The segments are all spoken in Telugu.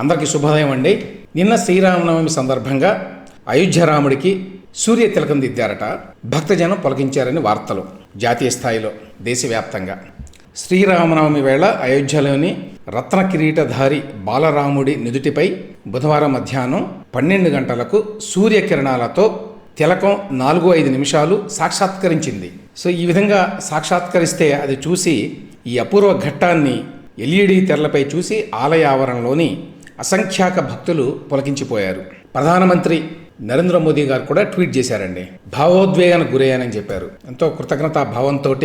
అందరికీ శుభోదయం అండి. నిన్న శ్రీరామనవమి సందర్భంగా అయోధ్య రాముడికి సూర్య తిలకం దిద్దారట. భక్తజనం పొలకించారని వార్తలు. జాతీయ స్థాయిలో దేశవ్యాప్తంగా. శ్రీరామనవమి వేళ అయోధ్యలోని రత్న కిరీటధారి బాలరాముడి నుదుటిపై బుధవారం మధ్యాహ్నం పన్నెండు గంటలకు సూర్యకిరణాలతో తిలకం నాలుగు ఐదు నిమిషాలు సాక్షాత్కరించింది. సో ఈ విధంగా సాక్షాత్కరిస్తే అది చూసి ఈ అపూర్వ ఘట్టాన్ని ఎల్ఈడి తెరలపై చూసి ఆలయ ఆవరణలోని అసంఖ్యాక భక్తులు పులకించిపోయారు. ప్రధానమంత్రి నరేంద్ర మోదీ గారు కూడా ట్వీట్ చేశారండి. భావోద్వేగానికి గురయ్యానని చెప్పారు. ఎంతో కృతజ్ఞతా భావంతో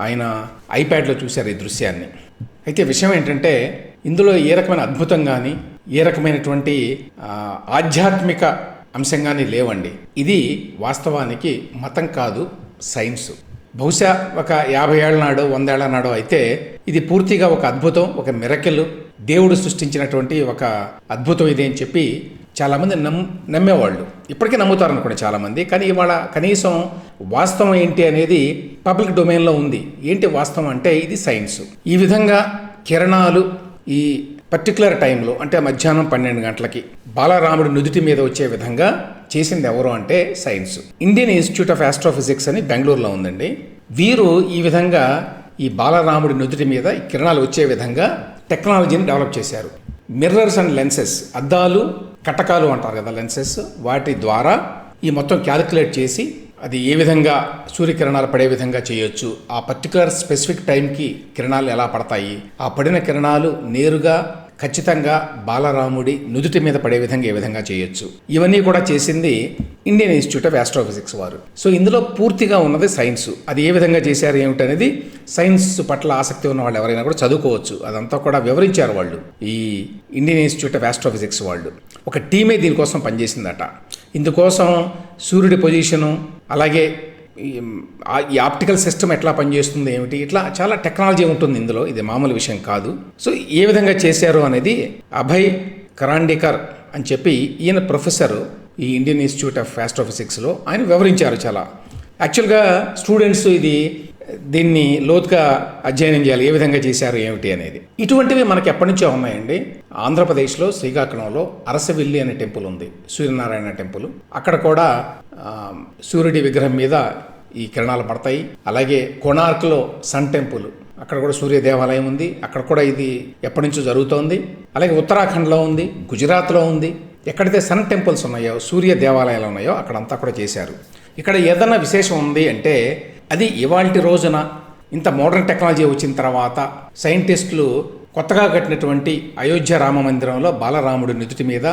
ఆయన ఐప్యాడ్లో చూశారు ఈ దృశ్యాన్ని. అయితే విషయం ఏంటంటే ఇందులో ఏ రకమైన అద్భుతం కానీ ఏ రకమైనటువంటి ఆధ్యాత్మిక అంశం కానీ లేవండి. ఇది వాస్తవానికి మతం కాదు సైన్స్. బహుశా ఒక యాభై ఏళ్ళ నాడు వందేళ్ళ నాడు అయితే ఇది పూర్తిగా ఒక అద్భుతం ఒక మిరకెల్ దేవుడు సృష్టించినటువంటి ఒక అద్భుతం ఇది అని చెప్పి చాలామంది నమ్ నమ్మేవాళ్ళు. ఇప్పటికీ నమ్ముతారు అనుకోండి చాలామంది. కానీ ఇవాళ కనీసం వాస్తవం ఏంటి అనేది పబ్లిక్ డొమైన్లో ఉంది. ఏంటి వాస్తవం అంటే ఇది సైన్స్. ఈ విధంగా కిరణాలు ఈ పర్టికులర్ టైంలో అంటే మధ్యాహ్నం పన్నెండు గంటలకి బాలరాముడి నుదుటి మీద వచ్చే విధంగా చేసింది ఎవరు అంటే science. Indian institute of astrophysics అని బెంగళూరులో ఉందండి. వీరు ఈ విధంగా ఈ బాలరాముడి నుదుటి మీద ఈ కిరణాలు వచ్చే విధంగా టెక్నాలజీని డెవలప్ చేశారు. మిర్రర్స్ అండ్ లెన్సెస్ అద్దాలు కటకాలు అంటారు కదా లెన్సెస్ వాటి ద్వారా ఈ మొత్తం క్యాలిక్యులేట్ చేసి అది ఏ విధంగా సూర్యకిరణాలు పడే విధంగా చేయొచ్చు ఆ పర్టికులర్ స్పెసిఫిక్ టైంకి కిరణాలు ఎలా పడతాయి ఆ పడిన కిరణాలు నేరుగా ఖచ్చితంగా బాలరాముడి నుదుటి మీద పడే విధంగా ఏ విధంగా చేయొచ్చు. ఇవన్నీ కూడా చేసింది ఇండియన్ ఇన్స్టిట్యూట్ ఆఫ్ ఆస్ట్రోఫిజిక్స్ వారు. సో ఇందులో పూర్తిగా ఉన్నది సైన్స్. అది ఏ విధంగా చేశారు ఏమిటనేది సైన్స్ పట్ల ఆసక్తి ఉన్న వాళ్ళు ఎవరైనా కూడా చదువుకోవచ్చు. అదంతా కూడా వివరించారు వాళ్ళు. ఈ ఇండియన్ ఇన్స్టిట్యూట్ ఆఫ్ ఆస్ట్రోఫిజిక్స్ వాళ్ళు. ఒక టీమే దీనికోసం పనిచేసిందట. ఇందుకోసం సూర్యుడి పొజిషను అలాగే ఈ ఆ- ఈ ఆప్టికల్ సిస్టమ్ ఎట్లా పనిచేస్తుంది ఏమిటి? ఇట్లా చాలా టెక్నాలజీ ఉంటుంది ఇందులో. ఇది మామూలు విషయం కాదు. సో ఏ విధంగా చేశారు అనేది అభయ్ కరాండికర్ అని చెప్పి ఈయన ప్రొఫెసర్ ఈ ఇండియన్ ఇన్స్టిట్యూట్ ఆఫ్ ఆస్ట్రోఫిజిక్స్లో ఆయన వివరించారు చాలా. యాక్చువల్గా స్టూడెంట్స్ ఇది దీన్ని లోతుగా అధ్యయనం చేయాలి. ఏ విధంగా చేశారు ఏమిటి అనేది. ఇటువంటివి మనకి ఎప్పటి నుంచో ఉన్నాయండి. ఆంధ్రప్రదేశ్లో శ్రీకాకుళంలో అరసవిల్లి అనే టెంపుల్ ఉంది. సూర్యనారాయణ టెంపుల్. అక్కడ కూడా సూర్యుడి విగ్రహం మీద ఈ కిరణాలు పడతాయి. అలాగే కొనార్క్లో సన్ టెంపుల్. అక్కడ కూడా సూర్య దేవాలయం ఉంది. అక్కడ కూడా ఇది ఎప్పటి నుంచో జరుగుతోంది. అలాగే ఉత్తరాఖండ్లో ఉంది గుజరాత్లో ఉంది. ఎక్కడైతే సన్ టెంపుల్స్ ఉన్నాయో సూర్య దేవాలయాలు ఉన్నాయో అక్కడంతా కూడా చేశారు. ఇక్కడ ఏదైనా విశేషం ఉంది అంటే అది ఇవాల్టి రోజున ఇంత మోడర్న్ టెక్నాలజీ వచ్చిన తర్వాత సైంటిస్టులు కొత్తగా కట్టినటువంటి అయోధ్య రామ మందిరంలో బాలరాముడి నుదుటి మీద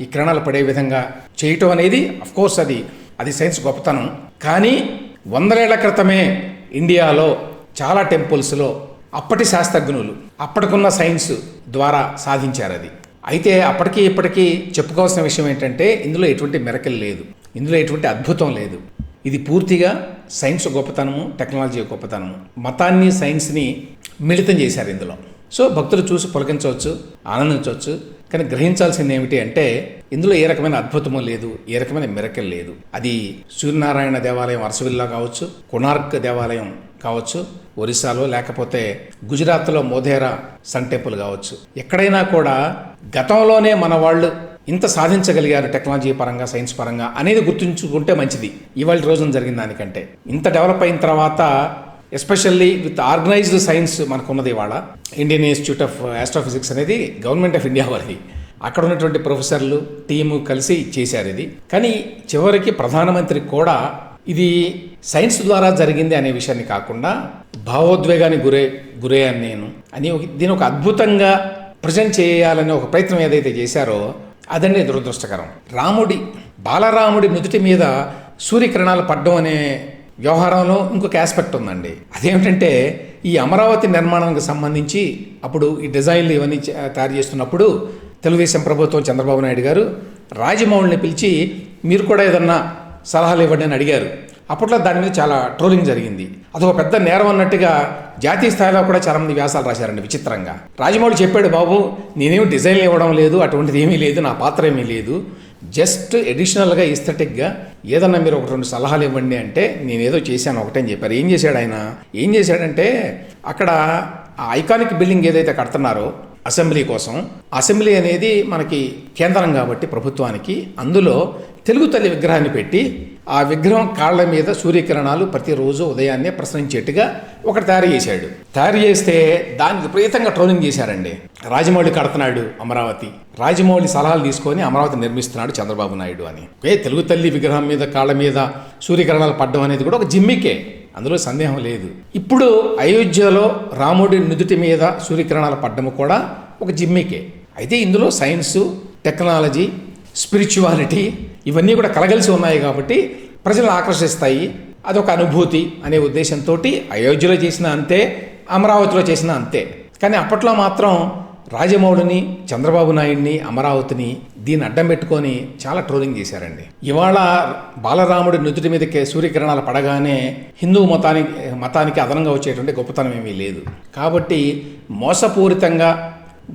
ఈ కిరణాలు పడే విధంగా చేయటం అనేది కోర్స్ అది అది సైన్స్ గొప్పతనం. కానీ వందలేళ్ళ క్రితమే ఇండియాలో చాలా టెంపుల్స్లో అప్పటి శాస్త్రజ్ఞులు అప్పటికున్న సైన్స్ ద్వారా సాధించారు అది. అయితే అప్పటికి ఇప్పటికీ చెప్పుకోవాల్సిన విషయం ఏంటంటే ఇందులో ఎటువంటి మెరకలు లేదు. ఇందులో ఎటువంటి అద్భుతం లేదు. ఇది పూర్తిగా సైన్స్ గొప్పతనము టెక్నాలజీ గొప్పతనము. మతాన్ని సైన్స్ని మిళితం చేశారు ఇందులో. సో భక్తులు చూసి పొలకించవచ్చు ఆనందించవచ్చు కానీ గ్రహించాల్సింది ఏమిటి అంటే ఇందులో ఏ రకమైన అద్భుతము లేదు ఏ రకమైన మిరకల్ లేదు. అది సూర్యనారాయణ దేవాలయం అరసవిల్లా కావచ్చు కొనార్క్ దేవాలయం కావచ్చు ఒరిస్సాలో లేకపోతే గుజరాత్లో మోధేరా సన్ టెంపుల్ కావచ్చు. ఎక్కడైనా కూడా గతంలోనే మన వాళ్ళు ఇంత సాధించగలిగారు టెక్నాలజీ పరంగా సైన్స్ పరంగా అనేది గుర్తుంచుకుంటే మంచిది. ఇవాళ రోజున జరిగిన దానికంటే. ఇంత డెవలప్ అయిన తర్వాత ఎస్పెషల్లీ విత్ ఆర్గనైజ్డ్ సైన్స్ మనకున్నది ఇవాళ. ఇండియన్ ఇన్స్టిట్యూట్ ఆఫ్ ఆస్ట్రోఫిజిక్స్ అనేది గవర్నమెంట్ ఆఫ్ ఇండియా వారిది. అక్కడ ఉన్నటువంటి ప్రొఫెసర్లు టీము కలిసి చేశారు ఇది. కానీ చివరికి ప్రధానమంత్రి కూడా ఇది సైన్స్ ద్వారా జరిగింది అనే విషయాన్ని కాకుండా భావోద్వేగానికి గురే గురయ్యాను నేను. అని ఒక- దీని ఒక అద్భుతంగా ప్రజెంట్ చేయాలనే ఒక ప్రయత్నం ఏదైతే చేశారో అదండి దురదృష్టకరం. రాముడి బాలరాముడి నుదుటి మీద సూర్యకిరణాలు పడ్డం అనే వ్యవహారంలో ఇంకొక ఆస్పెక్ట్ ఉందండి. అదేమిటంటే ఈ అమరావతి నిర్మాణానికి సంబంధించి అప్పుడు ఈ డిజైన్లు ఇవన్నీ తయారు చేస్తున్నప్పుడు తెలుగుదేశం ప్రభుత్వం చంద్రబాబు నాయుడు గారు రాజమౌళిని పిలిచి మీరు కూడా ఏదన్నా సలహాలు ఇవ్వండి అని అడిగారు. అప్పట్లో దాని మీద చాలా ట్రోలింగ్ జరిగింది. అదొక పెద్ద నేరం అన్నట్టుగా జాతీయ స్థాయిలో కూడా చాలా మంది వ్యాసాలు రాశారండి విచిత్రంగా. రాజమౌళి చెప్పాడు బాబు నేనేమి డిజైన్లు ఇవ్వడం లేదు అటువంటిది ఏమీ లేదు నా పాత్ర ఏమీ లేదు. జస్ట్ ఎడిషనల్గా ఇస్థెటిక్గా ఏదన్నా మీరు ఒక రెండు సలహాలు ఇవ్వండి అంటే నేనేదో చేశాను ఒకటే చెప్పారు. ఏం చేశాడు ఆయన? ఏం చేశాడంటే అక్కడ ఆ ఐకానిక్ బిల్డింగ్ ఏదైతే కడుతున్నారో అసెంబ్లీ కోసం. అసెంబ్లీ అనేది మనకి కేంద్రం కాబట్టి ప్రభుత్వానికి. అందులో తెలుగు తల్లి విగ్రహాన్ని పెట్టి ఆ విగ్రహం కాళ్ళ మీద సూర్యకిరణాలు ప్రతిరోజు ఉదయాన్నే ప్రసరించేట్టుగా ఒకటి తయారు చేశాడు. తయారు చేస్తే దాన్ని విపరీతంగా ట్రోలింగ్ చేశారండి. రాజమౌళి కడుతున్నాడు అమరావతి. రాజమౌళి సలహాలు తీసుకొని అమరావతి నిర్మిస్తున్నాడు చంద్రబాబు నాయుడు అని. ఏ తెలుగు తల్లి విగ్రహం మీద కాళ్ళ మీద సూర్యకిరణాలు పడ్డం అనేది కూడా ఒక జిమ్మికే. అందులో సందేహం లేదు. ఇప్పుడు అయోధ్యలో రాముడి నుదుటి మీద సూర్యకిరణాలు పడ్డము కూడా ఒక జిమ్మికే. అయితే ఇందులో సైన్సు టెక్నాలజీ స్పిరిచువాలిటీ ఇవన్నీ కూడా కలగలిసి ఉన్నాయి కాబట్టి ప్రజలను ఆకర్షిస్తాయి. అదొక అనుభూతి అనే ఉద్దేశంతో అయోధ్యలో చేసిన అంతే అమరావతిలో చేసిన అంతే. కానీ అప్పట్లో మాత్రం రాజమౌళిని చంద్రబాబు నాయుడిని అమరావతిని దీన్ని అడ్డం పెట్టుకొని చాలా ట్రోలింగ్ చేశారండి. ఇవాళ బాలరాముడి నుదుటి మీదకి సూర్యకిరణాలు పడగానే హిందూ మతానికి మతానికి అదనంగా వచ్చేటువంటి గొప్పతనం ఏమీ లేదు. కాబట్టి మోసపూరితంగా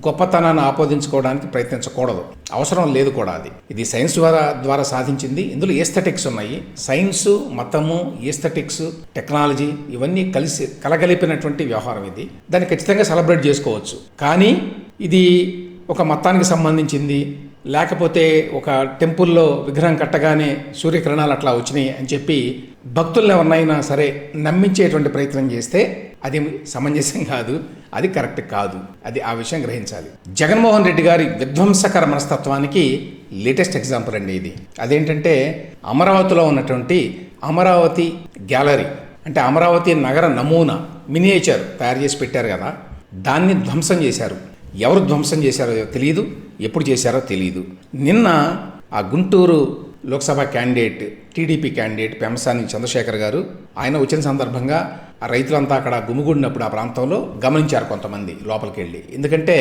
గొప్పతనాన్ని ఆపోదించుకోవడానికి ప్రయత్నించకూడదు. అవసరం లేదు కూడా అది. ఇది సైన్స్ ద్వారా ద్వారా సాధించింది. ఇందులో ఏస్థెటిక్స్ ఉన్నాయి. సైన్స్ మతము ఏస్థెటిక్స్ టెక్నాలజీ ఇవన్నీ కలిసి కలగలిపినటువంటి వ్యవహారం ఇది. దాన్ని ఖచ్చితంగా సెలబ్రేట్ చేసుకోవచ్చు. కానీ ఇది ఒక మతానికి సంబంధించింది. లేకపోతే ఒక టెంపుల్లో విగ్రహం కట్టగానే సూర్యకిరణాలు అట్లా వచ్చినాయి అని చెప్పి భక్తుల్ని ఎవరినైనా సరే నమ్మించేటువంటి ప్రయత్నం చేస్తే అది సమంజసం కాదు అది కరెక్ట్ కాదు అది ఆ విషయం గ్రహించాలి. జగన్మోహన్ రెడ్డి గారి విధ్వంసకర మనస్తత్వానికి లేటెస్ట్ ఎగ్జాంపుల్ అండి ఇది. అదేంటంటే అమరావతిలో ఉన్నటువంటి అమరావతి గ్యాలరీ అంటే అమరావతి నగర నమూనా మినియేచర్ తయారు చేసి పెట్టారు కదా దాన్ని ధ్వంసం చేశారు. ఎవరు ధ్వంసం చేశారో తెలియదు ఎప్పుడు చేశారో తెలియదు నిన్న ఆ Guntur Lok Sabha candidate TDP candidate Pemmasani Chandrasekhar గారు ఆయన వచ్చిన సందర్భంగా ఆ రైతులంతా అక్కడ గుమిగూడినప్పుడు ఆ ప్రాంతంలో గమనించారు కొంతమంది లోపలికి వెళ్ళి ఎందుకంటే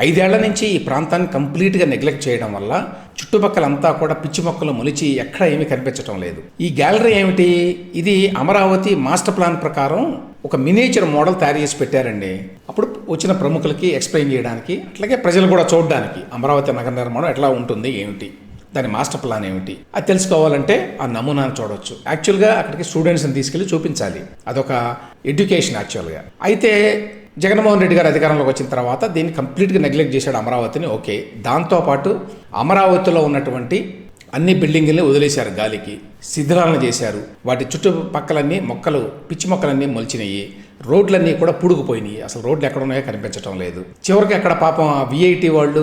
ఐదేళ్ళ నుంచి ఈ ప్రాంతాన్ని కంప్లీట్గా నెగ్లెక్ట్ చేయడం వల్ల చుట్టుపక్కలంతా కూడా పిచ్చి మొక్కలు మొలిచి ఎక్కడ ఏమీ కనిపించడం లేదు. ఈ గ్యాలరీ ఏమిటి? ఇది అమరావతి మాస్టర్ ప్లాన్ ప్రకారం ఒక మినేచర్ మోడల్ తయారు చేసి పెట్టారండి. అప్పుడు వచ్చిన ప్రముఖులకి ఎక్స్ప్లెయిన్ చేయడానికి అట్లాగే ప్రజలు కూడా చూడడానికి అమరావతి నగర నిర్మాణం ఎట్లా ఉంటుంది ఏమిటి దాని మాస్టర్ ప్లాన్ ఏమిటి అది తెలుసుకోవాలంటే ఆ నమూనాను చూడవచ్చు యాక్చువల్గా అక్కడికి స్టూడెంట్స్ని తీసుకెళ్ళి చూపించాలి. అదొక ఎడ్యుకేషన్ యాక్చువల్గా అయితే జగన్మోహన్ రెడ్డి గారు అధికారంలోకి వచ్చిన తర్వాత దీన్ని కంప్లీట్గా నెగ్లెక్ట్ చేశాడు అమరావతిని ఓకే. దాంతోపాటు అమరావతిలో ఉన్నటువంటి అన్ని బిల్డింగుల్ని వదిలేశారు గాలికి శిథిలాలను చేశారు. వాటి చుట్టుపక్కలన్నీ మొక్కలు పిచ్చి మొక్కలన్నీ మొలిచినాయి రోడ్లన్నీ కూడా పుడుకుపోయినాయి. అసలు రోడ్లు ఎక్కడ ఉన్నాయో కనిపించడం లేదు. చివరికి అక్కడ పాపం విఐటి వాళ్ళు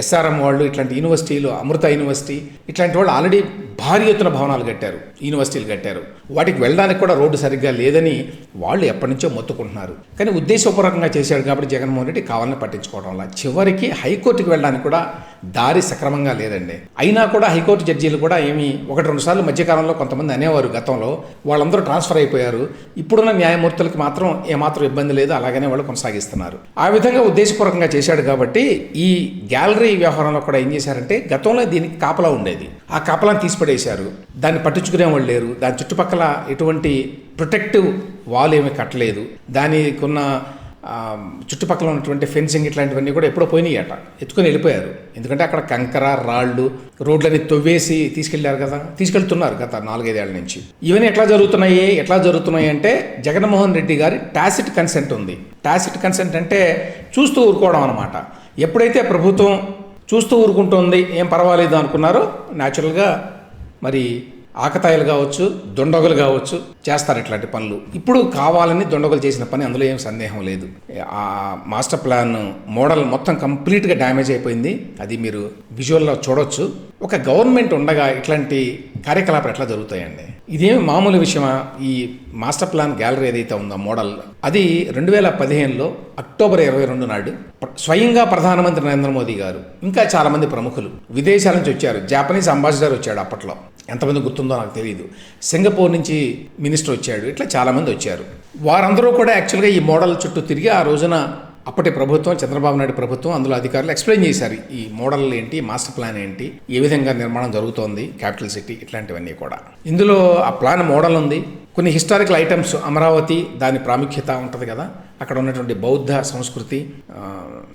ఎస్ఆర్ఎం వాళ్ళు ఇట్లాంటి యూనివర్సిటీలు అమృత యూనివర్సిటీ ఇట్లాంటి వాళ్ళు ఆల్రెడీ భారీ ఎత్తున భవనాలు కట్టారు యూనివర్సిటీలు కట్టారు. వాటికి వెళ్ళడానికి కూడా రోడ్డు సరిగ్గా లేదని వాళ్ళు ఎప్పటి నుంచో మొత్తుకుంటున్నారు. కానీ ఉద్దేశపూర్వకంగా చేశాడు కాబట్టి జగన్మోహన్ రెడ్డి కావాలని పట్టించుకోవడం వల్ల చివరికి హైకోర్టుకి వెళ్ళడానికి కూడా దారి సక్రమంగా లేదండి. అయినా కూడా హైకోర్టు జడ్జీలు కూడా ఏమి ఒకటి రెండు సార్లు మధ్యకాలంలో కొంతమంది అనేవారు గతంలో. వాళ్ళందరూ ట్రాన్స్ఫర్ అయిపోయారు. ఇప్పుడున్న న్యాయమూర్తులకి మాత్రం ఏమాత్రం ఇబ్బంది లేదు అలాగనే వాళ్ళు కొనసాగిస్తున్నారు. ఆ విధంగా ఉద్దేశపూర్వకంగా చేశాడు కాబట్టి ఈ గ్యాలరీ వ్యవహారంలో కూడా ఏం చేశారంటే గతంలో దీనికి కాపలా ఉండేది. ఆ కాపలాన్ని కాపలాని తీసిపడేశారు దాన్ని పట్టించుకునే వాళ్ళు లేరు. దాని చుట్టుపక్కల ఎటువంటి ప్రొటెక్టివ్ వాల్ ఏమీ కట్టలేదు. దానికున్న చుట్టుపక్కల ఉన్నటువంటి ఫెన్సింగ్ ఇట్లాంటివన్నీ కూడా ఎప్పుడో పోయినాయి అట ఎత్తుకొని వెళ్ళిపోయారు. ఎందుకంటే అక్కడ కంకర రాళ్ళు రోడ్లని తవ్వేసి తీసుకెళ్ళారు కదా. తీసుకెళ్తున్నారు గత నాలుగైదేళ్ళ నుంచి. ఇవన్నీ ఎట్లా జరుగుతున్నాయి? ఎట్లా జరుగుతున్నాయి అంటే జగన్మోహన్ రెడ్డి గారి టాసిట్ కన్సెంట్ ఉంది. టాసిట్ కన్సెంట్ అంటే చూస్తూ ఊరుకోవడం అనమాట ఎప్పుడైతే ప్రభుత్వం చూస్తూ ఊరుకుంటుంది ఏం పర్వాలేదు అనుకున్నారో న్యాచురల్గా మరి ఆకతాయిలు కావచ్చు దొండగలు కావచ్చు చేస్తారు ఇట్లాంటి పనులు. ఇప్పుడు కావాలని దొండగలు చేసిన పని అందులో ఏం సందేహం లేదు. ఆ మాస్టర్ ప్లాన్ మోడల్ మొత్తం కంప్లీట్గా డ్యామేజ్ అయిపోయింది. అది మీరు విజువల్లో చూడొచ్చు. ఒక గవర్నమెంట్ ఉండగా ఇట్లాంటి కార్యకలాపాలు ఎట్లా జరుగుతాయండి? ఇదేమి మామూలు విషయమా? ఈ మాస్టర్ ప్లాన్ గ్యాలరీ ఏదైతే ఉందో మోడల్ అది రెండు వేల పదిహేనులో అక్టోబర్ ఇరవై రెండు నాడు స్వయంగా ప్రధానమంత్రి నరేంద్ర మోదీ గారు ఇంకా చాలామంది ప్రముఖులు విదేశాల నుంచి వచ్చారు. జాపనీస్ అంబాసిడర్ వచ్చాడు అప్పట్లో. ఎంతమంది గుర్తుందో నాకు తెలియదు సింగపూర్ నుంచి మినిస్టర్ వచ్చాడు. ఇట్లా చాలామంది వచ్చారు. వారందరూ కూడా యాక్చువల్గా ఈ మోడల్ చుట్టూ తిరిగి ఆ రోజున అప్పటి ప్రభుత్వం చంద్రబాబు నాయుడు ప్రభుత్వం అందులో అధికారులు ఎక్స్ప్లెయిన్ చేశారు. ఈ మోడల్ ఏంటి మాస్టర్ ప్లాన్ ఏంటి ఏ విధంగా నిర్మాణం జరుగుతోంది క్యాపిటల్ సిటీ ఇట్లాంటివన్నీ కూడా. ఇందులో ఆ ప్లాన్ మోడల్ ఉంది. కొన్ని హిస్టారికల్ ఐటమ్స్ అమరావతి దాని ప్రాముఖ్యత ఉంటుంది కదా. అక్కడ ఉన్నటువంటి బౌద్ధ సంస్కృతి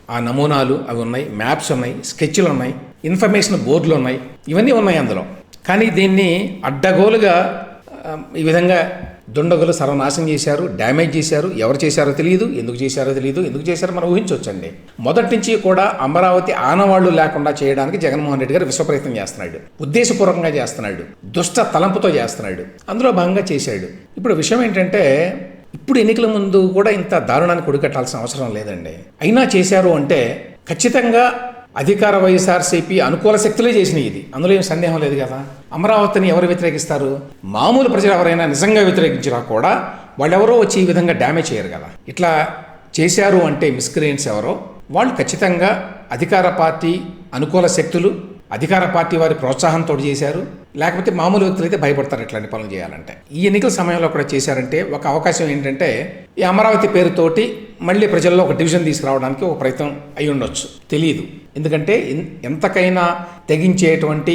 ఆ, నమూనాలు అవి ఉన్నాయి మ్యాప్స్ ఉన్నాయి స్కెచ్లు ఉన్నాయి ఇన్ఫర్మేషన్ బోర్డులు ఉన్నాయి. ఇవన్నీ ఉన్నాయి అందులో. కానీ దీన్ని అడ్డగోలుగా ఈ విధంగా దుండగులు సర్వనాశం చేశారు డ్యామేజ్ చేశారు. ఎవరు చేశారో తెలియదు ఎందుకు చేశారో తెలియదు ఎందుకు చేశారో మనం ఊహించవచ్చండి. మొదటి నుంచి కూడా అమరావతి ఆనవాళ్ళు లేకుండా చేయడానికి జగన్మోహన్ రెడ్డి గారు విశ్వప్రయత్నం చేస్తున్నాడు. ఉద్దేశపూర్వకంగా చేస్తున్నాడు. దుష్ట తలంపుతో చేస్తున్నాడు. అందులో భాగంగా చేశాడు. ఇప్పుడు విషయం ఏంటంటే ఇప్పుడు ఎన్నికల ముందు కూడా ఇంత దారుణానికి ఒడిగట్టాల్సిన అవసరం లేదండి. అయినా చేశారు అంటే ఖచ్చితంగా అధికార వైఎస్ఆర్సీపీ అనుకూల శక్తులే చేసినాయి ఇది. అందులో ఏం సందేహం లేదు కదా? అమరావతిని ఎవరు వ్యతిరేకిస్తారు? మామూలు ప్రజలు ఎవరైనా నిజంగా వ్యతిరేకించినా కూడా వాళ్ళెవరో వచ్చి ఈ విధంగా డ్యామేజ్ చేయరు కదా. ఇట్లా చేశారు అంటే మిస్క్రియన్స్ ఎవరో వాళ్ళు ఖచ్చితంగా అధికార పార్టీ అనుకూల శక్తులు అధికార పార్టీ వారి ప్రోత్సాహంతో చేశారు. లేకపోతే మామూలు వ్యక్తులు అయితే భయపడతారు ఇట్లాంటి పనులు చేయాలంటే. ఈ ఎన్నికల సమయంలో కూడా చేశారంటే ఒక అవకాశం ఏంటంటే ఈ అమరావతి పేరుతోటి మళ్ళీ ప్రజల్లో ఒక డివిజన్ తీసుకురావడానికి ఒక ప్రయత్నం అయి ఉండొచ్చు తెలియదు ఎందుకంటే ఎంతకైనా తెగించేటువంటి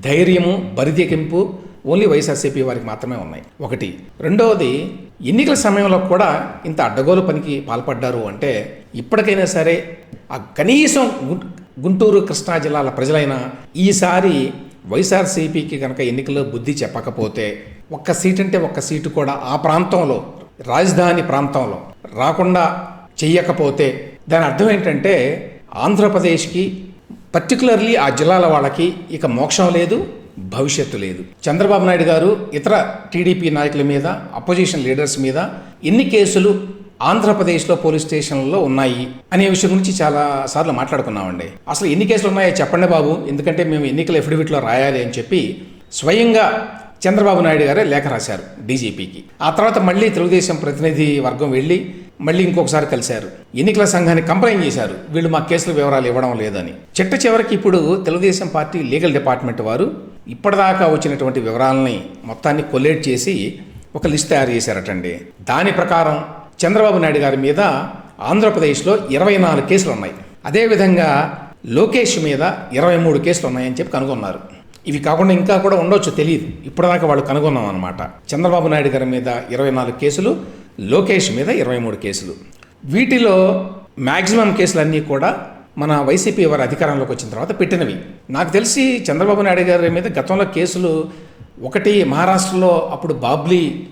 ధైర్యము బరిదెకింపు ఓన్లీ వైఎస్ఆర్సీపీ వారికి మాత్రమే ఉన్నాయి. ఒకటి. రెండవది ఎన్నికల సమయంలో కూడా ఇంత అడ్డగోలు పనికి పాల్పడ్డారు అంటే ఇప్పటికైనా సరే ఆ కనీసం గుం- గుంటూరు కృష్ణా జిల్లాల ప్రజలైనా ఈసారి వైఎస్ఆర్సీపీకి కనుక ఎన్నికల్లో బుద్ధి చెప్పకపోతే ఒక్క సీట్ అంటే ఒక్క సీటు కూడా ఆ ప్రాంతంలో రాజధాని ప్రాంతంలో రాకుండా చెయ్యకపోతే దాని అర్థం ఏంటంటే ఆంధ్రప్రదేశ్కి పర్టికులర్లీ ఆ జిల్లాల వాళ్ళకి ఇక మోక్షం లేదు భవిష్యత్తు లేదు. చంద్రబాబు నాయుడు గారు ఇతర టీడీపీ నాయకుల మీద అపోజిషన్ లీడర్స్ మీద ఎన్ని కేసులు ఆంధ్రప్రదేశ్లో పోలీస్ స్టేషన్లలో ఉన్నాయి అనే విషయం గురించి చాలా సార్లు మాట్లాడుకున్నామండి. అసలు ఎన్ని కేసులు ఉన్నాయో చెప్పండి బాబు ఎందుకంటే మేము ఎన్నికల ఎఫిడవిట్లో రాయాలి అని చెప్పి స్వయంగా చంద్రబాబు నాయుడు గారే లేఖ రాశారు డీజీపీకి. ఆ తర్వాత మళ్ళీ తెలుగుదేశం ప్రతినిధి వర్గం వెళ్ళి మళ్ళీ ఇంకొకసారి కలిశారు ఎన్నికల సంఘాన్ని కంప్లైంట్ చేశారు. వీళ్ళు మా కేసుల వివరాలు ఇవ్వడం లేదని. చిట్ట చివరికి ఇప్పుడు తెలుగుదేశం పార్టీ లీగల్ డిపార్ట్మెంట్ వారు ఇప్పటిదాకా వచ్చినటువంటి వివరాలని మొత్తాన్ని కొలేట్ చేసి ఒక లిస్ట్ తయారు చేశారటండి. దాని ప్రకారం చంద్రబాబు నాయుడు గారి మీద ఆంధ్రప్రదేశ్లో ఇరవై నాలుగు కేసులు ఉన్నాయి. అదేవిధంగా లోకేష్ మీద ఇరవై మూడు కేసులు ఉన్నాయని చెప్పి కనుగొన్నారు. ఇవి కాకుండా ఇంకా కూడా ఉండొచ్చు తెలియదు ఇప్పటిదాకా వాళ్ళు కనుగొన్నాం అనమాట చంద్రబాబు నాయుడు గారి మీద ఇరవై నాలుగు కేసులు లోకేష్ మీద ఇరవై మూడు కేసులు. వీటిలో మ్యాక్సిమం కేసులన్నీ కూడా మన వైసీపీ వారి అధికారంలోకి వచ్చిన తర్వాత పెట్టినవి. నాకు తెలిసి చంద్రబాబు నాయుడు గారి మీద గతంలో కేసులు ఒకటి మహారాష్ట్రలో అప్పుడు బాబ్లీ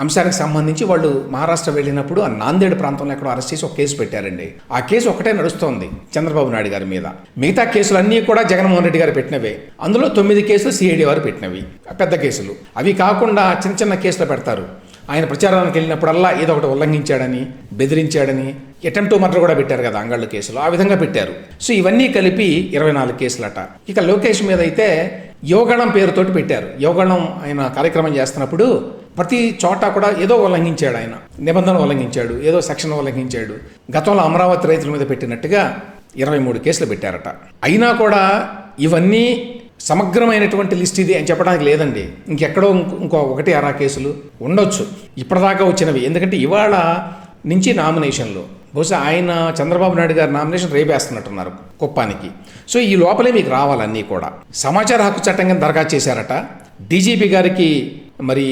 అంశానికి సంబంధించి వాళ్ళు మహారాష్ట్ర వెళ్ళినప్పుడు ఆ నాందేడ్ ప్రాంతంలో ఎక్కడో అరెస్ట్ చేసి ఒక కేసు పెట్టారండి. ఆ కేసు ఒకటే నడుస్తోంది చంద్రబాబు నాయుడు గారి మీద. మిగతా కేసులన్నీ కూడా జగన్మోహన్ రెడ్డి గారు పెట్టినవే. అందులో తొమ్మిది కేసులు సిఐడి వారు పెట్టినవి. పెద్ద కేసులు. అవి కాకుండా చిన్న చిన్న కేసులు పెడతారు. ఆయన ప్రచారానికి వెళ్ళినప్పుడల్లా ఏదో ఒకటి ఉల్లంఘించాడని బెదిరించాడని అటెంప్ట్ మర్డర్ కూడా పెట్టారు కదా అంగళ్ళు కేసులో. ఆ విధంగా పెట్టారు. సో ఇవన్నీ కలిపి ఇరవై నాలుగు కేసులట. ఇక లోకేష్ మీద అయితే యోగణం పేరుతోటి పెట్టారు. యోగణం ఆయన కార్యక్రమం చేస్తున్నప్పుడు ప్రతి చోట కూడా ఏదో ఉల్లంఘించాడు ఆయన. నిబంధన ఉల్లంఘించాడు ఏదో సెక్షన్ ఉల్లంఘించాడు. గతంలో అమరావతి రైతుల మీద పెట్టినట్టుగా ఇరవై మూడు కేసులు పెట్టారట. అయినా కూడా ఇవన్నీ సమగ్రమైనటువంటి లిస్ట్ ఇది అని చెప్పడానికి లేదండి. ఇంకెక్కడో ఇంకో- ఒకటి అరా కేసులు ఉండొచ్చు. ఇప్పటిదాకా వచ్చినవి. ఎందుకంటే ఇవాళ నుంచి నామినేషన్లు. బహుశా ఆయన చంద్రబాబు నాయుడు గారి నామినేషన్ రేపేస్తున్నట్టున్నారు కుప్పానికి. సో ఈ లోపలే మీకు రావాలన్నీ కూడా. సమాచార హక్కు చట్టం కింద దరఖాస్తు చేశారట. డీజీపీ గారికి మరి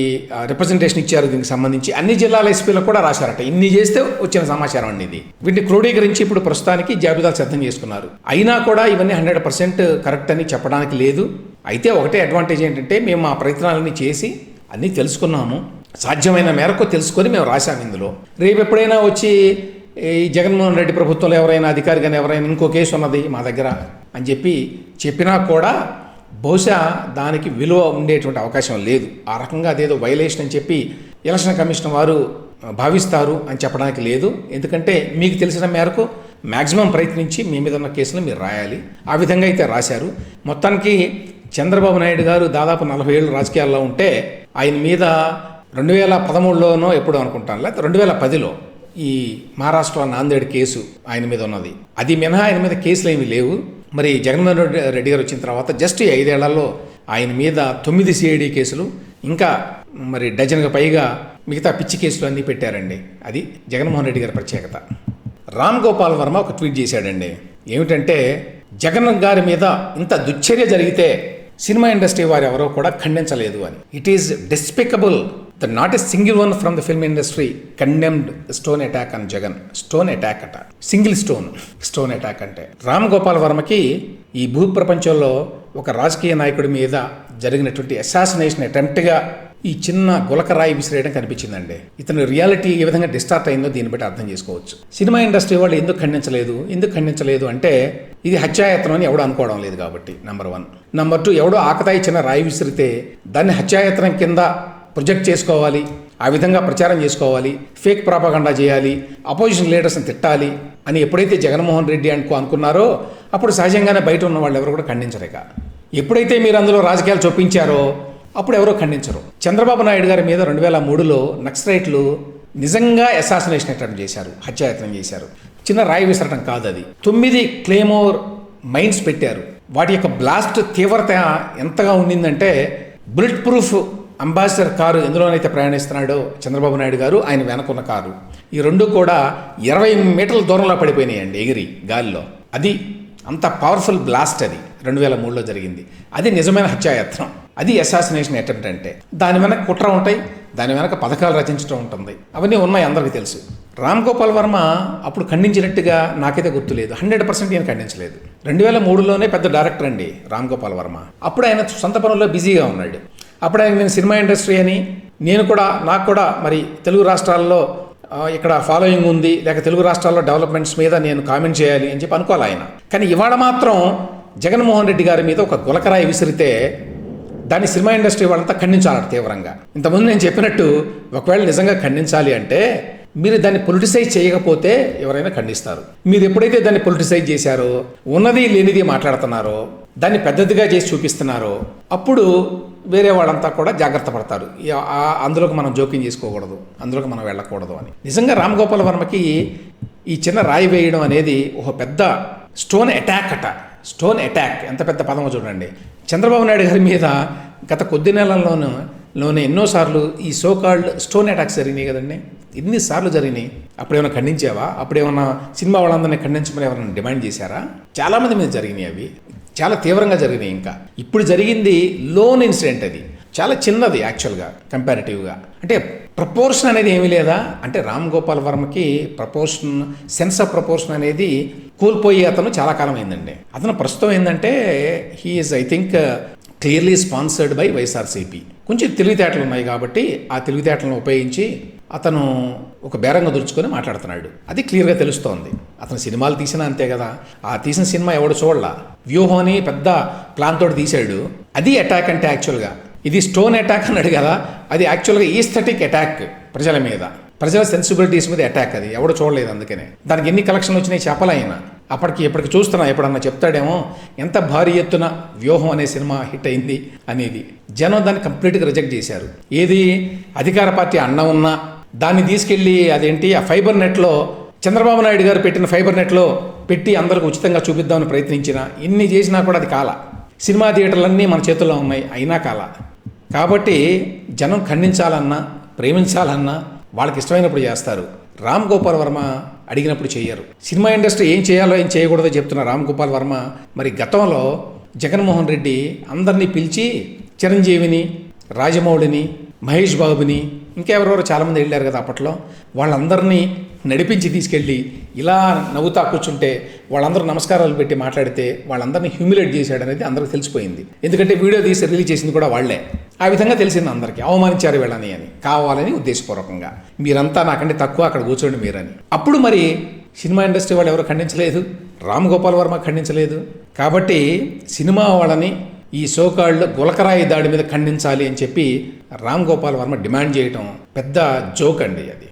రిప్రజెంటేషన్ ఇచ్చారు దీనికి సంబంధించి. అన్ని జిల్లాల ఎస్పీలకు కూడా రాశారట. ఇన్ని చేస్తే వచ్చిన సమాచారం అండి ఇది. వీటిని క్రోడీకరించి ఇప్పుడు ప్రస్తుతానికి జాబితాలు సిద్ధం చేసుకున్నారు. అయినా కూడా ఇవన్నీ హండ్రెడ్ పర్సెంట్ కరెక్ట్ అని చెప్పడానికి లేదు. అయితే ఒకటే అడ్వాంటేజ్ ఏంటంటే మేము మా ప్రయత్నాలన్నీ చేసి అన్నీ తెలుసుకున్నాము. సాధ్యమైన మేరకు తెలుసుకొని మేము రాశాము ఇందులో. రేపు ఎప్పుడైనా వచ్చి ఈ జగన్మోహన్ రెడ్డి ప్రభుత్వంలో ఎవరైనా అధికారి కానీ ఎవరైనా ఇంకో కేసు ఉన్నది మా దగ్గర అని చెప్పి చెప్పినా కూడా బహుశా దానికి విలువ ఉండేటువంటి అవకాశం లేదు. ఆ రకంగా అదేదో వైలేషన్ అని చెప్పి ఎలక్షన్ కమిషన్ వారు భావిస్తారు అని చెప్పడానికి లేదు. ఎందుకంటే మీకు తెలిసిన మేరకు మ్యాక్సిమం ప్రయత్నించి మీ మీద ఉన్న కేసులు మీరు రాయాలి. ఆ విధంగా అయితే రాశారు. మొత్తానికి చంద్రబాబు నాయుడు గారు దాదాపు నలభై ఏళ్ళు రాజకీయాల్లో ఉంటే ఆయన మీద రెండు వేల పదమూడులోనో ఎప్పుడో అనుకుంటాను లేకపోతే రెండు వేల పదిలో ఈ మహారాష్ట్ర నాందేడ్ కేసు ఆయన మీద ఉన్నది. అది మినహా ఆయన మీద కేసులు ఏమీ లేవు. మరి జగన్మోహన్ రెడ్డి రెడ్డి గారు వచ్చిన తర్వాత జస్ట్ ఈ ఐదేళ్ళలో ఆయన మీద తొమ్మిది సిఐడి కేసులు ఇంకా మరి డజన్గా పైగా మిగతా పిచ్చి కేసులు అన్నీ పెట్టారండి. అది జగన్మోహన్ రెడ్డి గారి ప్రత్యేకత. రామ్ గోపాల్ వర్మ ఒక ట్వీట్ చేశాడండి. ఏమిటంటే జగన్ గారి మీద ఇంత దుశ్చర్య జరిగితే సినిమా ఇండస్ట్రీ వారు ఎవరో కూడా ఖండించలేదు అని. It is despicable the not a single one from the film industry condemned stone attack అని జగన్ స్టోన్ అటాక్ అట. సింగిల్ స్టోన్ స్టోన్ అటాక్ అంటే రామ్ గోపాల్ వర్మకి ఈ భూ ప్రపంచంలో ఒక రాజకీయ నాయకుడి మీద జరిగినటువంటి అసాసినేషన్ అటెంప్ట్గా ఈ చిన్న గులకరాయి విసిరేయడం కనిపించిందండి. ఇతని రియాలిటీ ఏ విధంగా డిస్టార్ట్ అయిందో దీన్ని బట్టి అర్థం చేసుకోవచ్చు. సినిమా ఇండస్ట్రీ వాళ్ళు ఎందుకు ఖండించలేదు ఎందుకు ఖండించలేదు అంటే ఇది హత్యాయత్నం అని ఎవడు అనుకోవడం లేదు కాబట్టి నంబర్ వన్ నంబర్ టూ ఎవడో ఆకతాయి చిన్న రాయి విసిరితే దాన్ని హత్యాయత్నం కింద ప్రొజెక్ట్ చేసుకోవాలి ఆ విధంగా ప్రచారం చేసుకోవాలి ఫేక్ ప్రాపగండా చేయాలి అపోజిషన్ లీడర్స్ని తిట్టాలి అని ఎప్పుడైతే జగన్మోహన్ రెడ్డి అనుకో అనుకున్నారో అప్పుడు సహజంగానే బయట ఉన్న వాళ్ళు ఎవరు కూడా ఖండించలేక ఎప్పుడైతే మీరు అందులో రాజకీయాలు చొప్పించారో అప్పుడు ఎవరో ఖండించరు. చంద్రబాబు నాయుడు గారి మీద రెండు వేల మూడులో నక్సలైట్లు నిజంగా అసాసినేషన్ అటెంప్ట్ చేశారు హత్యాయత్నం చేశారు. చిన్న రాయి విసరటం కాదు అది తొమ్మిది క్లేమోర్ మైన్స్ పెట్టారు. వాటి యొక్క బ్లాస్ట్ తీవ్రత ఎంతగా ఉండిందంటే బుల్లెట్ ప్రూఫ్ అంబాసిడర్ కారు ఎందులోనైతే ప్రయాణిస్తున్నాడో చంద్రబాబు నాయుడు గారు ఆయన వెనకున్న కారు. ఈ రెండు కూడా ఇరవై మీటర్ల దూరంలో పడిపోయినాయండి ఎగిరి గాలిలో. అది అంత పవర్ఫుల్ బ్లాస్ట్ అది. రెండు వేల మూడులో జరిగింది. అది నిజమైన హత్యాయత్నం. అది అసాసినేషన్ అటెంప్ట్ అంటే. దాని వెనక కుట్ర ఉంటాయి దాని వెనక పథకాలు రచించడం ఉంటుంది. అవన్నీ ఉన్నాయి అందరికీ తెలుసు. రామ్ గోపాల్ వర్మ అప్పుడు ఖండించినట్టుగా నాకైతే గుర్తులేదు. హండ్రెడ్ పర్సెంట్ నేను ఖండించలేదు. రెండు వేల మూడులోనే పెద్ద డైరెక్టర్ అండి రామ్ గోపాల్ వర్మ. అప్పుడు ఆయన సొంత పనుల్లో బిజీగా ఉన్నాడు. అప్పుడు ఆయన నేను సినిమా ఇండస్ట్రీ అని నేను కూడా నాకు కూడా మరి తెలుగు రాష్ట్రాల్లో ఇక్కడ ఫాలోయింగ్ ఉంది లేక తెలుగు రాష్ట్రాల్లో డెవలప్మెంట్స్ మీద నేను కామెంట్ చేయాలి అని చెప్పి అనుకోవాలి ఆయన. కానీ ఇవాళ మాత్రం జగన్మోహన్ రెడ్డి గారి మీద ఒక గులకరాయి విసిరితే దాన్ని సినిమా ఇండస్ట్రీ వాళ్ళంతా ఖండించాలట తీవ్రంగా. ఇంతకుముందు నేను చెప్పినట్టు ఒకవేళ నిజంగా ఖండించాలి అంటే మీరు దాన్ని పొలిటిసైజ్ చేయకపోతే ఎవరైనా ఖండిస్తారు. మీరు ఎప్పుడైతే దాన్ని పొలిటిసైజ్ చేశారో ఉన్నది లేనిది మాట్లాడుతున్నారో దాన్ని పెద్దదిగా చేసి చూపిస్తున్నారో అప్పుడు వేరే వాళ్ళంతా కూడా జాగ్రత్త పడతారు. అందులోకి మనం జోక్యం చేసుకోకూడదు. అందులోకి మనం వెళ్ళకూడదు అని. నిజంగా రామ్ గోపాల్ వర్మకి ఈ చిన్న రాయి వేయడం అనేది ఒక పెద్ద స్టోన్ అటాక్ అట. Stone attack. ఎంత పెద్ద పదమో చూడండి. చంద్రబాబు నాయుడు గారి మీద గత కొద్ది నెలల్లోనూ లోనే ఎన్నోసార్లు ఈ సోకాల్డ్ స్టోన్ అటాక్స్ జరిగినాయి కదండి. ఎన్నిసార్లు జరిగినాయి. అప్పుడేమైనా ఖండించావా? అప్పుడేమన్నా సినిమా వాళ్ళందరినీ ఖండించమని ఎవరైనా డిమాండ్ చేశారా? చాలామంది మీద జరిగినాయి అవి. చాలా తీవ్రంగా జరిగినాయి ఇంకా. ఇప్పుడు జరిగింది లోన్ ఇన్సిడెంట్ అది. చాలా చిన్నది యాక్చువల్గా కంపారిటివ్గా. అంటే ప్రపోర్షన్ అనేది ఏమీ లేదా? అంటే రామ్ గోపాల్ వర్మకి ప్రపోర్షన్ సెన్స్ ఆఫ్ ప్రపోర్షన్ అనేది కోల్పోయి అతను చాలా కాలం అయిందండి అతను ప్రస్తుతం ఏంటంటే he is I think clearly sponsored by YSRCP కొంచెం తెలివితేటలు ఉన్నాయి కాబట్టి ఆ తెలివితేటలను ఉపయోగించి అతను ఒక బేరంగా దుర్చుకొని మాట్లాడుతున్నాడు. అది క్లియర్గా తెలుస్తోంది. అతను సినిమాలు తీసినా అంతే కదా. ఆ తీసిన సినిమా ఎవడు చూడలా? వ్యూహం అని పెద్ద ప్లాన్ తోటి తీశాడు. అది అటాక్ అంటే యాక్చువల్గా ఇది స్టోన్ అటాక్ అన్నాడు కదా అది యాక్చువల్గా ఈస్థెటిక్ అటాక్ ప్రజల మీద. ప్రజల సెన్సిబిలిటీస్ మీద అటాక్ అది. ఎవడు చూడలేదు అందుకనే. దానికి ఎన్ని కలెక్షన్లు వచ్చినాయి చెప్పలేయన అప్పటికి ఇప్పటికి చూస్తున్నా ఎప్పుడన్నా చెప్తాడేమో ఎంత భారీ ఎత్తున వ్యూహం అనే సినిమా హిట్ అయింది అనేది. జనం దాన్ని కంప్లీట్గా రిజెక్ట్ చేశారు. ఏది? అధికార పార్టీ అన్న ఉన్నా దాన్ని తీసుకెళ్ళి అదేంటి? ఆ ఫైబర్ నెట్లో చంద్రబాబు నాయుడు గారు పెట్టిన ఫైబర్ నెట్లో పెట్టి అందరికి ఉచితంగా చూపిద్దామని ప్రయత్నించిన ఇన్ని చేసినా కూడా అది కాల. సినిమా థియేటర్లన్నీ మన చేతుల్లో ఉన్నాయి అయినా కాల. కాబట్టి జనం ఖండించాలన్నా ప్రేమించాలన్నా వాళ్ళకి ఇష్టమైనప్పుడు చేస్తారు. రామ్ గోపాల్ వర్మ అడిగినప్పుడు చేయరు సినిమా ఇండస్ట్రీ ఏం చేయాలో ఏం చేయకూడదో చెప్తున్న రామ్ గోపాల్ వర్మ మరి గతంలో జగన్మోహన్ రెడ్డి అందరినీ పిలిచి చిరంజీవిని రాజమౌళిని మహేష్ బాబుని ఇంకెవరెవరో చాలామంది వెళ్ళారు కదా అప్పట్లో. వాళ్ళందరినీ నడిపించి తీసుకెళ్ళి ఇలా నవ్వుతా కూర్చుంటే వాళ్ళందరూ నమస్కారాలు పెట్టి మాట్లాడితే వాళ్ళందరినీ హ్యూమిలేట్ చేశాడు అనేది అందరికీ తెలిసిపోయింది. ఎందుకంటే వీడియో తీసి రిలీజ్ చేసింది కూడా వాళ్ళే. ఆ విధంగా తెలిసింది అందరికీ. అవమానించారు వీళ్ళని అని. కావాలని ఉద్దేశపూర్వకంగా. మీరంతా నాకంటే తక్కువ అక్కడ కూర్చోండి మీరని. అప్పుడు మరి సినిమా ఇండస్ట్రీ వాళ్ళు ఎవరు ఖండించలేదు? రామ్ గోపాల్ వర్మ ఖండించలేదు. కాబట్టి సినిమా వాళ్ళని ఈ సోకాళ్ళు గులకరాయి దాడి మీద ఖండించాలి అని చెప్పి రామ్ గోపాల్ వర్మ డిమాండ్ చేయటం పెద్ద జోక్ అండి అది.